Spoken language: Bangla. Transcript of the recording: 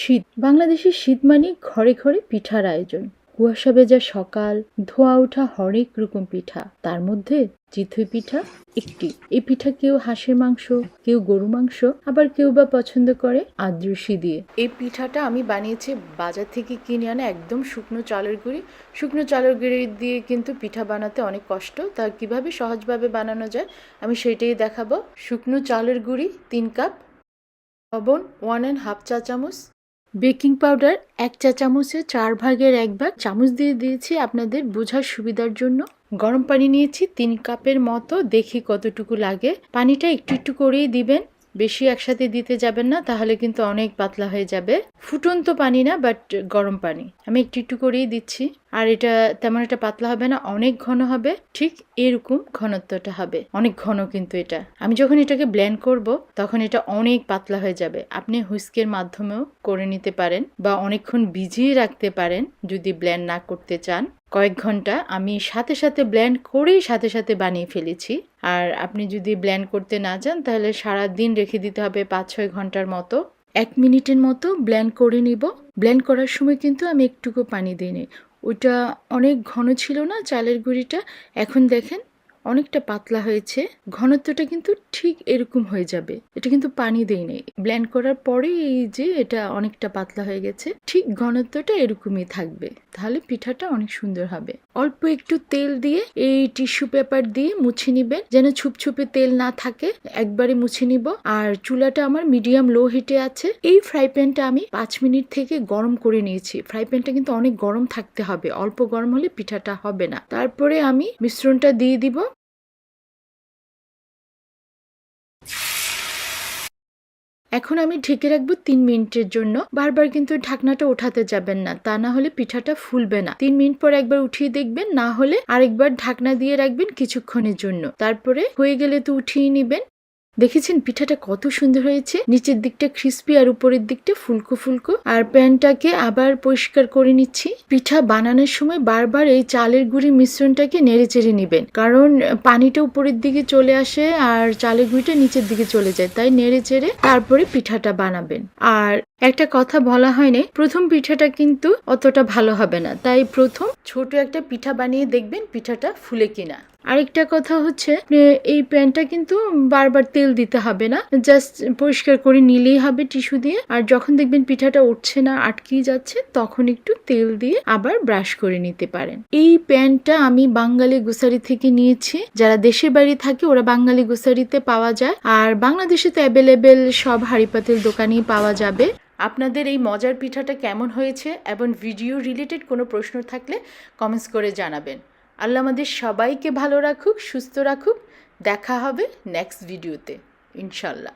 শীত। বাংলাদেশের শীত মানে ঘরে ঘরে পিঠার আয়োজন। কুয়াশা ভেজা সকাল, ধোয়া ওঠা হরেক রকম পিঠা। তার মধ্যে চিতই পিঠা একটি। এই পিঠা কেউ হাঁসের মাংস, কেউ গরু মাংস, আবার কেউ বা পছন্দ করে আদ্রসি দিয়ে। এই পিঠাটা আমি বানিয়েছি বাজার থেকে কিনে আনা একদম শুকনো চালের গুঁড়ি। শুকনো চালের গুঁড়ি দিয়ে কিন্তু পিঠা বানাতে অনেক কষ্ট। তা কীভাবে সহজভাবে বানানো যায় আমি সেটাই দেখাবো। শুকনো চালের গুঁড়ি তিন কাপ, লবণ ওয়ান অ্যান্ড হাফ চা চামচ বেকিং পাউডার এক চা চামচে চার ভাগের এক ভাগ চামচ দিয়ে দিয়েছি আপনাদের বোঝার সুবিধার জন্য। গরম পানি নিয়েছি তিন কাপের মতো, দেখি কতটুকু লাগে। পানিটা একটু একটু করেই দিবেন। বেশি একসাথে দিতে যাবেন না, তাহলে কিন্তু অনেক পাতলা হয়ে যাবে। ফুটন্ত পানি না বাট গরম পানি। আমি একটু একটু করেই দিচ্ছি। আর এটা তেমন একটা পাতলা হবে না, অনেক ঘন হবে। ঠিক এরকম ঘনত্বটা হবে। অনেক ঘন কিন্তু এটা। আমি যখন এটাকে ব্লেন্ড করব, তখন এটা অনেক পাতলা হয়ে যাবে। আপনি হুইস্কের মাধ্যমেও করে নিতে পারেন বা অনেকক্ষণ ভিজিয়ে রাখতে পারেন, যদি ব্লেন্ড না করতে চান। কয়েক ঘণ্টা আমি সাথে সাথে ব্ল্যান্ড করেই সাথে সাথে বানিয়ে ফেলেছি। আর আপনি যদি ব্ল্যান্ড করতে না চান, তাহলে সারা দিন রেখে দিতে হবে পাঁচ ছয় ঘণ্টার মতো। এক মিনিটের মতো ব্ল্যান্ড করে নিব। ব্ল্যান্ড করার সময় কিন্তু আমি একটুকু পানি দিইনি ওইটা অনেক ঘন ছিল না চালের গুঁড়িটা। এখন দেখেন অনেকটা পাতলা হয়েছে, ঘনত্বটা কিন্তু ঠিক এরকম হয়ে যাবে। এটা কিন্তু পানি দেই নেই। ব্লেন্ড করার পরে এই যে এটা অনেকটা পাতলা হয়ে গেছে, ঠিক ঘনত্বটা এরকমই থাকবে। তাহলে পিঠাটা অনেক সুন্দর হবে। অল্প একটু তেল দিয়ে এই টিস্যু পেপার দিয়ে মুছে নিবেন। যেন ছুপছুপে তেল না থাকে, একবারে মুছে নিব। আর চুলাটা আমার মিডিয়াম লো হিটে আছে। এই ফ্রাই প্যানটা আমি পাঁচ মিনিট থেকে গরম করে নিয়েছি। ফ্রাই প্যানটা কিন্তু অনেক গরম থাকতে হবে। অল্প গরম হলে পিঠাটা হবে না। তারপরে আমি মিশ্রণটা দিয়ে দিব। এখন আমি ঢেকে রাখব তিন মিনিটের জন্য। বারবার কিন্তু ঢাকনাটা ওঠাতে যাবেন না, তা না হলে পিঠাটা ফুলবে না। তিন মিনিট পর একবার উঠিয়ে দেখবেন, না হলে আরেকবার ঢাকনা দিয়ে রাখবেন কিছুক্ষণের জন্য। তারপরে হয়ে গেলে তো উঠিয়ে নিবেন। দেখেছেন পিঠাটা কত সুন্দর হয়েছে? নিচের দিকটা ক্রিস্পি আর উপরের দিকটা ফুলকো ফুলকো। আর প্যানটাকে আবার পরিষ্কার করে নিচ্ছি। পিঠা বানানোর সময় বারবার এই চালের গুঁড়ি মিশ্রণটাকে নেড়ে চেড়ে নেবেন। কারণ পানিটা উপরের দিকে চলে আসে আর চালের গুঁড়িটা নিচের দিকে চলে যায়। তাই নেড়ে চেড়ে তারপরে পিঠাটা বানাবেন। আর একটা কথা বলা হয়নি, প্রথম পিঠাটা কিন্তু অতটা ভালো হবে না। তাই প্রথম ছোট একটা পিঠা বানিয়ে দেখবেন পিঠাটা ফুলে কিনা। আরেকটা কথা হচ্ছে এই প্যানটা কিন্তু বারবার তেল দিতে হবে না। জাস্ট পরিষ্কার করে নিলেই হবে টিস্যু দিয়ে। আর যখন দেখবেন পিঠাটা উঠছে না, আটকেই যাচ্ছে, তখন একটু তেল দিয়ে আবার ব্রাশ করে নিতে পারেন। এই প্যানটা আমি বাঙালি গোসারি থেকে নিয়েছি। যারা দেশের বাড়ি থাকে, ওরা বাঙালি গোসারিতে পাওয়া যায়। আর বাংলাদেশে তো অ্যাভেলেবেল সব হাঁড়ি পাতিল দোকানেই পাওয়া যাবে। আপনাদের এই মজার পিঠাটা কেমন হয়েছে এবং ভিডিও রিলেটেড কোনো প্রশ্ন থাকলে কমেন্টস করে জানাবেন। আল্লাহ আমাদের সবাইকে ভালো রাখুক সুস্থ রাখুক। দেখা হবে নেক্সট ভিডিওতে ইনশাল্লাহ।